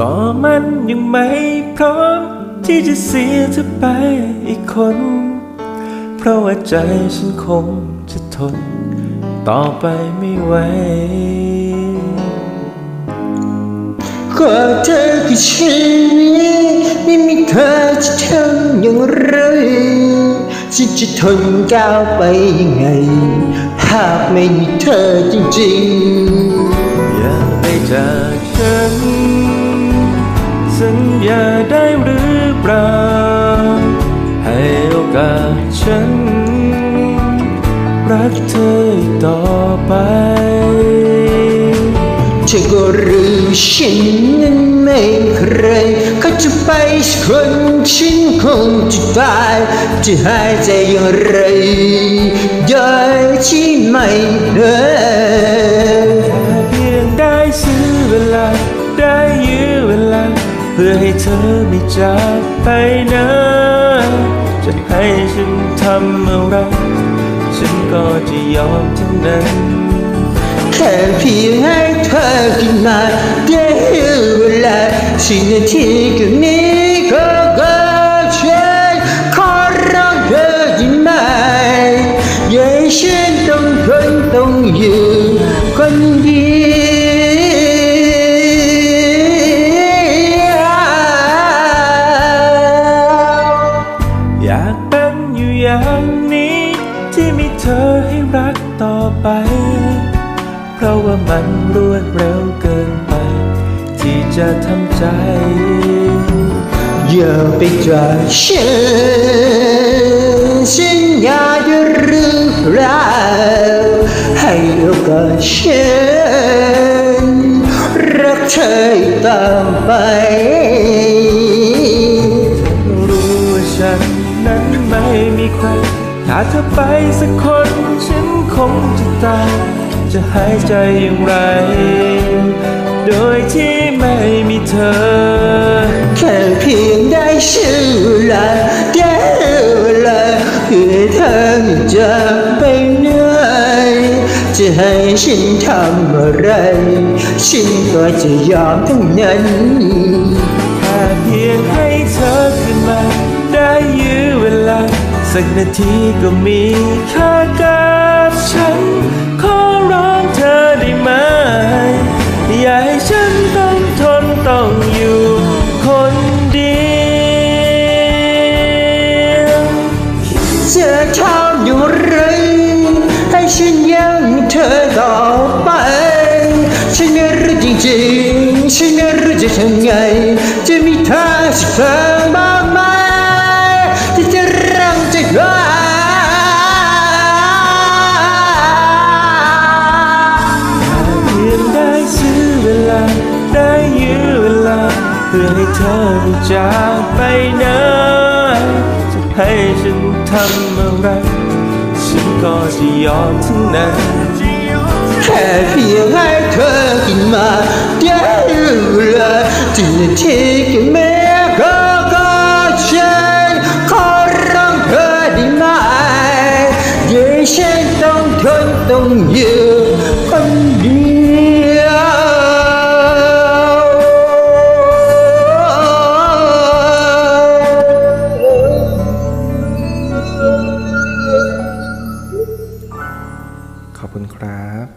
ก็มันยังไม่พร้อม ที่จะเสียเธอไปอีกคน เพราะว่าใจฉันคงจะทน ต่อไปไม่ไหวก็เธอคือชีวิตไม่มีเธอจะทำอย่างไรฉันจะทนก้าวไปยังไง หากไม่มีเธอจริงอย่าไปจากฉัน ญญาได้หรือเปล่า ให้โอกาสฉัน รักเธอต่อไป เธอก็รู้ฉันนั้นไม่ใครเขาจะไปสักคนฉันคงจะตายจะหายใจอย่างไรโดยที่ไม่เดินเพียงได้ซื้อเวลา เพื่อให้เธอไม่จากไปนะ จะให้ฉันทำอะไรฉันก็จะยอมทั้งนั้นแค่เพียงให้เธอขึ้นมาได้เวลาสินาทีก็นี้ก็ก็ฉันขอร้องเธอได้ไหมอย่าฉันต้องทนต้องอยู่ รักต่อไป เพราะว่ามันรวดเร็วเกินไป ที่จะทำใจ อย่าไปจากฉันฉันอยากจะรู้แล้วให้โอกาสฉันรักเธอต่อไป ถ้าเธอไปสักคน ฉันคงจะตาย จะหายใจอย่างไร โดยที่ไม่มีเธอ แค่เพียงได้ชื่อลาได้วลาเพื่อเธอจากไปไหนจะให้ฉันทำอะไร ฉันก็จะยอมทั้งนั้นแค่เพียงให้เธอขึ้นมา สักนาทีก็มีค่ากับฉัน ขอร้องเธอได้ไหม อย่าให้ฉันต้องทนต้องอยู่คนเดียวจะทำอย่างไรให้ฉันยังเธอต่อไป ฉันไม่รู้จริงๆ ฉันไม่รู้จะทำไง จะมีเธอสักบ้าง พื่อให้เธอไม่จากไปนะจะให้ฉันทำอะไร ฉันก็จะยอมทั้งนั้นแค่เพียงให้เธอกินมาเดี๋ยวเลาจินนาทีก็ไม่ก็ก็ฉันขอร้องเธอได้ไหมอย่าให้ฉันต้องทนต้องยู่คน